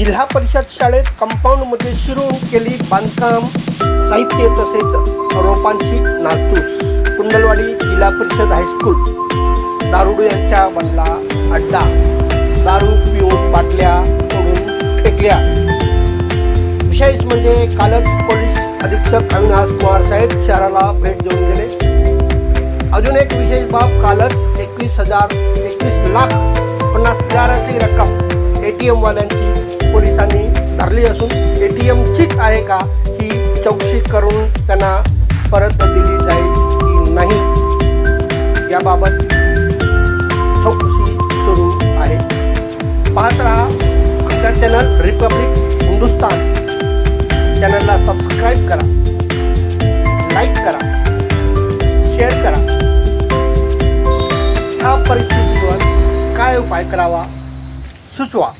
जिल्हा परिषद शाळेत कंपाऊंडमध्ये शिरून केली बांधकाम. साहित्य तसेच रोपांची नासधूस. कुंडलवाडी जिल्हा परिषद हायस्कूल दारुडू यांच्या बनला अड्डा. दारू पिऊन बाटल्या तोडून फेकल्या. विशेष म्हणजे कालच पोलीस अधीक्षक अविनाश कुमार साहेब शहराला भेट देऊन गेले. अजून एक विशेष बाब कालच एकवीस हजार एकवीस लाख पन्नास हजाराची रक्कम ए टी एमवाल्यांची पोलिसांनी धरली असून ए टी एम एमचीच आहे का ही चौकशी करून त्यांना परत दिली जाईल की नाही? याबाबत चौकशी सुरू आहे. पाहत राहा आमच्या चॅनल रिपब्लिक हिंदुस्तान चॅनलला सबस्क्राईब करा. लाईक करा. शेअर करा. ह्या परिस्थितीवर काय उपाय करावा? सुचवा.